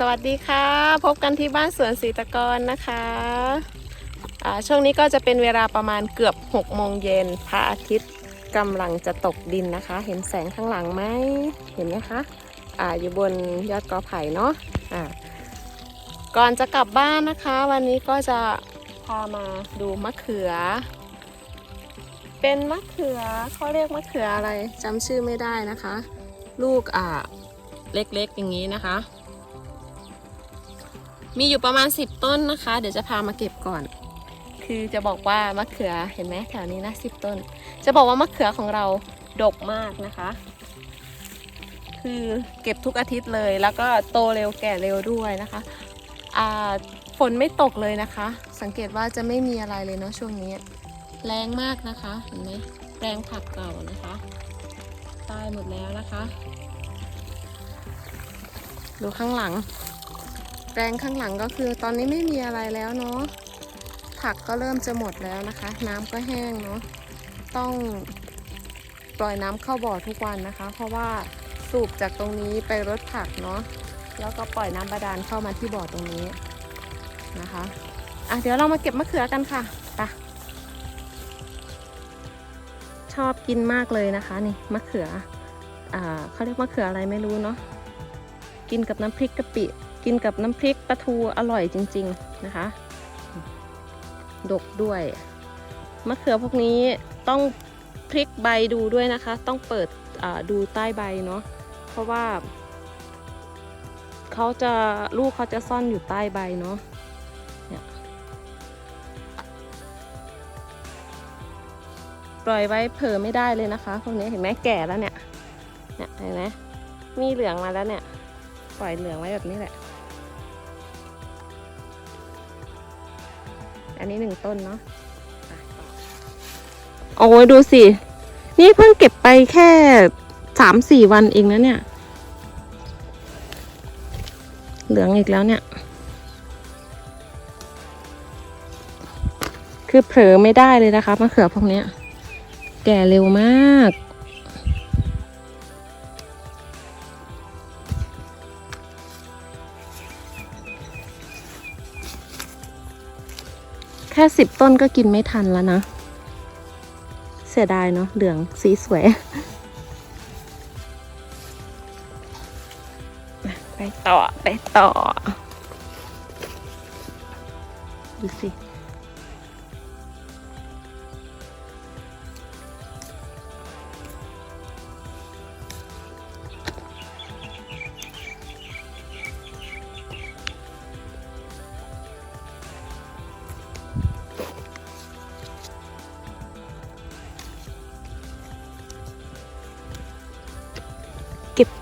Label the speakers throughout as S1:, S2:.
S1: สวัสดีค่ะ พบกันที่บ้านสวนศรีตะกอนนะคะช่วงนี้ก็จะเป็นเวลาประมาณเกือบ6โมงเย็นพระอาทิตย์กำลังจะตกดินนะคะ เห็นแสงข้างหลังไหมเห็นไหมคะออยู่บนยอดกอไผ่เนาะอ่าก่อนจะกลับบ้านนะคะ วันนี้ก็จะพามาดูมะเขือ เป็นมะเขือเขาเรียกมะเขืออะไรจำชื่อไม่ได้นะคะ ลูกอ่าเล็กๆอย่างนี้นะคะ มีอยู่ประมาณ 10 ต้นนะคะ เดี๋ยวจะพามาเก็บก่อน คือจะบอกว่ามะเขือเห็นไหมแถวนี้นะ10ต้น จะบอกว่ามะเขือของเราดกมากนะคะ คือเก็บทุกอาทิตย์เลย แล้วก็โตเร็วแก่เร็วด้วยนะคะอ่าฝนไม่ตกเลยนะคะ สังเกตว่าจะไม่มีอะไรเลยเนาะช่วงนี้ แรงมากนะคะ เห็นไหมแปลงผักเก่านะคะ ตายหมดแล้วนะคะ ดูข้างหลัง แปลงข้างหลังก็คือตอนนี้ไม่มีอะไรแล้วเนาะผักก็เริ่มจะหมดแล้วนะคะ น้ำก็แห้งเนาะต้องปล่อยน้ำเข้าบ่อทุกวันนะคะ เพราะว่าสูบจากตรงนี้ไปรดผักเนาะแล้วก็ปล่อยน้ำบาดาลเข้ามาที่บ่อตรงนี้นะคะอะเดี๋ยวเรามาเก็บมะเขือกันค่ะไปชอบกินมากเลยนะคะนี่มะเขืออ่าเขาเรียกมะเขืออะไรไม่รู้เนาะกินกับน้ำพริกกะปิ กินกับน้ำพริกปลาทูอร่อยจริง ๆนะคะ ดกด้วยมะเขือพวกนี้ต้องพลิกใบดูด้วยนะคะ ต้องเปิดดูใต้ใบเนาะเพราะว่าเขาจะลูกเขาจะซ่อนอยู่ใต้ใบเนาะเนี่ยปล่อยไว้เผลอไม่ได้เลยนะคะพวกนี้เห็นไหมแก่แล้วเนี่ยเนี่ยเห็นไหมมีเหลืองมาแล้วเนี่ย ปล่อยเหลืองไว้แบบนี้แหละ อันนี้หนึ่งต้นเนาะโอ้ยดูสิ นี่เพิ่งเก็บไปแค่สามสี่วันเองนะเนี่ย เหลืองอีกแล้วเนี่ย คือเผลอไม่ได้เลยนะคะมะเขือพวกเนี้ยแก่เร็วมาก สิบต้นก็กินไม่ทันแล้วนะ เสียดายเนาะเหลืองสีสวย ไปต่อ ไปต่อ ดูสิ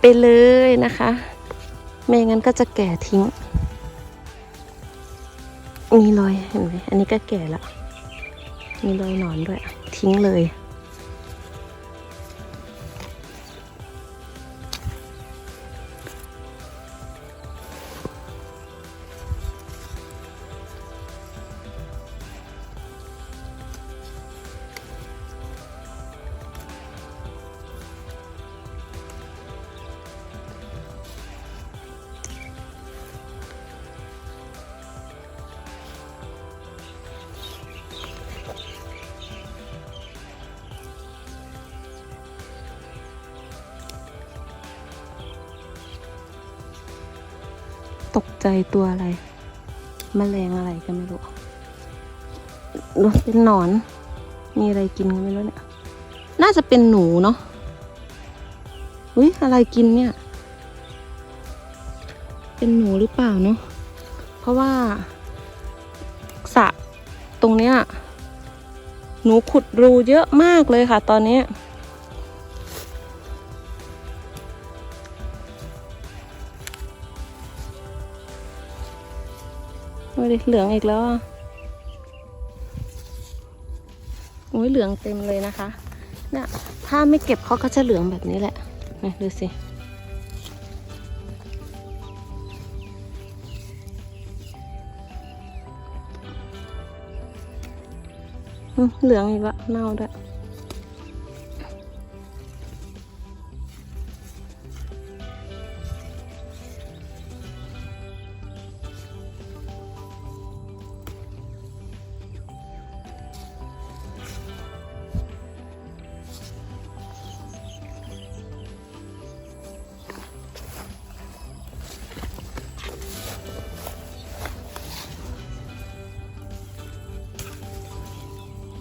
S1: ไปเลยนะคะ ไม่งั้นก็จะแก่ทิ้ง มีรอยเห็นไหมอันนี้ก็แก่แล้วมีรอยหนอนด้วย ทิ้งเลย ตกใจตัวอะไรแมลงอะไรก็ไม่รู้ดูเป็นหนอน มีอะไรกินก็ไม่รู้เนี่ย น่าจะเป็นหนูเนาะอุ้ยอะไรกินเนี่ย เป็นหนูหรือเปล่าเนาะ เพราะว่าสระตรงเนี้ย หนูขุดรูเยอะมากเลยค่ะ ตอนนี้ ดิเหลืองอีกแล้วอะโอ้ยเหลืองเต็มเลยนะคะเนี่ยถ้าไม่เก็บเขาก็จะเหลืองแบบนี้แหละนี่ดูสิเหลืองอีกแล้วเน่าด้วย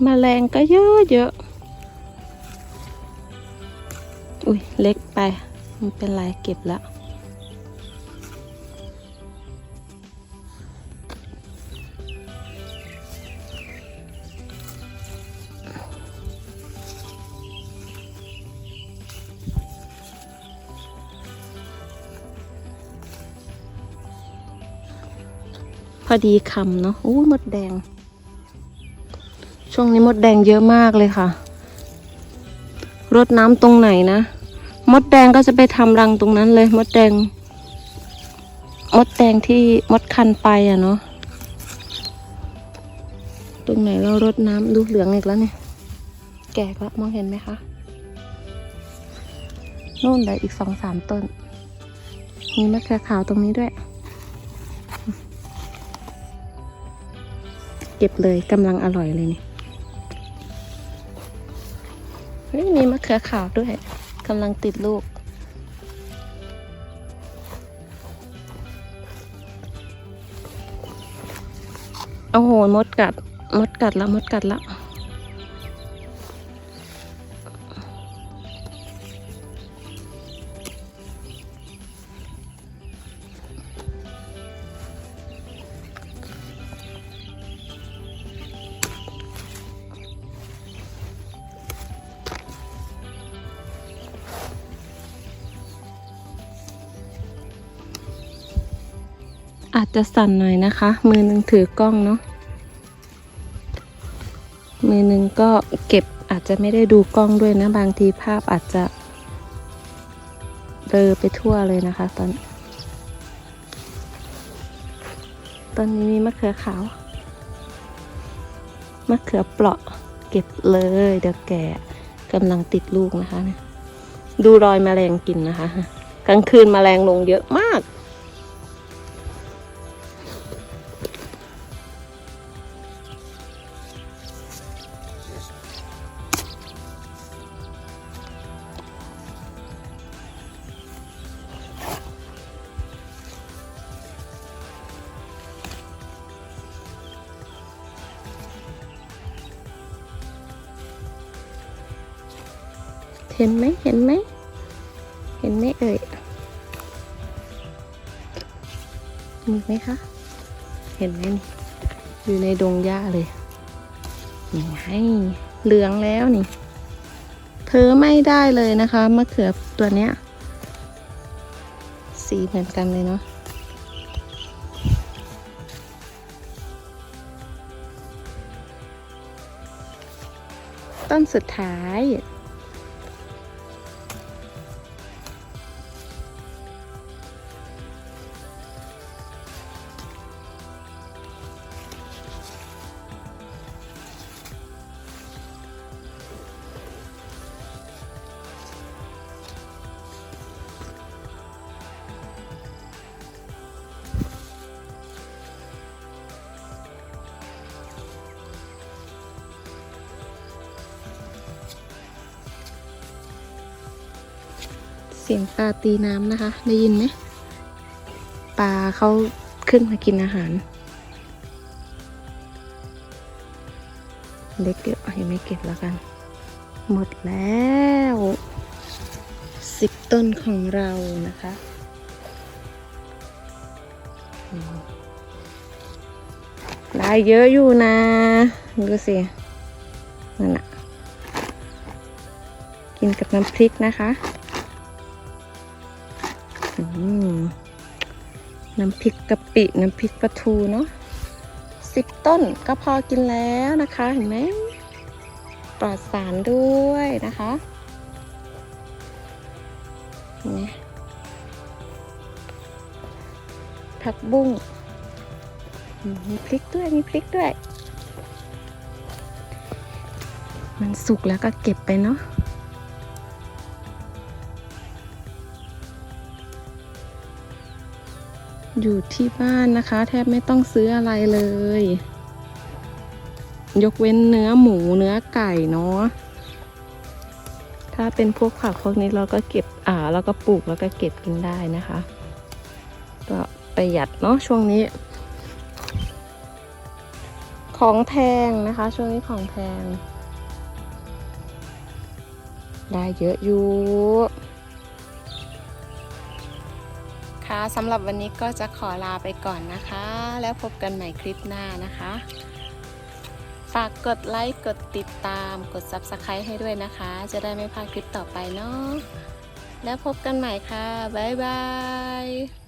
S1: มแมลงก็เยอะเยอะอุ้ยเล็กไป มันเป็นไรเก็บแล้วพอดีคำเนาะอู้มดแดง ช่วงนี้มดแดงเยอะมากเลยค่ะ รดน้ำตรงไหนนะ มดแดงก็จะไปทำรังตรงนั้นเลย มดแดง มดแดงที่มดคันไปอะเนาะ ตรงไหนเรารดน้ำดูเหลืองอีกแล้วเนี่ย แก่ล้วมองเห็นไหมคะ นู่นได้อีกสองสามต้น มีมะเขือขาวตรงนี้ด้วย เก็บเลยกำลังอร่อยเลยนี่ ฮ้ยมีมะเขือขาวด้วยกำลังติดลูก โอ้โหมดกัด มดกัดละมดกัดละ อาจจะสั่นหน่อยนะคะ มือหนึ่งถือกล้องเนาะมือหนึ่งก็เก็บอาจจะไม่ได้ดูกล้องด้วยนะ บางทีภาพอาจจะเบลอไปทั่วเลยนะคะ ตอน ตอนนี้มีมะเขือขาว มะเขือเปราะเก็บเลย เดี๋ยวแก่กำลังติดลูกนะคะ ดูรอยแมลงกินนะคะ กลางคืนแมลงลงเยอะมาก เห็นไหมเห็นไหมเห็นไหมเอ่ยมีไหมคะ เห็นไหมนี่อยู่ในดงหญ้าเลยนี่ไงเหลืองแล้วนี่ เธอไม่ได้เลยนะคะมะเขือตัวเนี้ย สีเหมือนกันเลยเนาะต้นสุดท้าย เสียงปลาตีน้ำนะคะ ได้ยินไหมปลาเขาขึ้นมากินอาหาร เล็กเก็บยังไม่เก็บแล้วกัน หมดแล้วสิบต้นของเรานะคะอืมได้เยอะอยู่นะ ดูสิ นั่นอะกินกับน้ำพริกนะคะ น้ำพริกกะปิ น้ำพริกปลาทูเนาะสิบต้นก็พอกินแล้วนะคะ เห็นไหมปลอดสารด้วยนะคะเห็นไหมผักบุ้งมีพริกด้วย มีพริกด้วย มันสุกแล้วก็เก็บไปเนาะ อยู่ที่บ้านนะคะ แทบไม่ต้องซื้ออะไรเลย ยกเว้นเนื้อหมูเนื้อไก่เนาะถ้าเป็นพวกผักพวกนี้เราก็เก็บอ่าเราก็ปลูกแล้วก็เก็บกินได้นะคะ ก็ประหยัดเนาะช่วงนี้ ของแพงนะคะ ช่วงนี้ของแพง ได้เยอะอยู่ สำหรับวันนี้ก็จะขอลาไปก่อนนะคะ แล้วพบกันใหม่คลิปหน้านะคะ ฝากกดไลค์ กดติดตาม กด Subscribe ให้ด้วยนะคะ จะได้ไม่พลาดคลิปต่อไปเนาะ แล้วพบกันใหม่ค่ะ บ๊ายบาย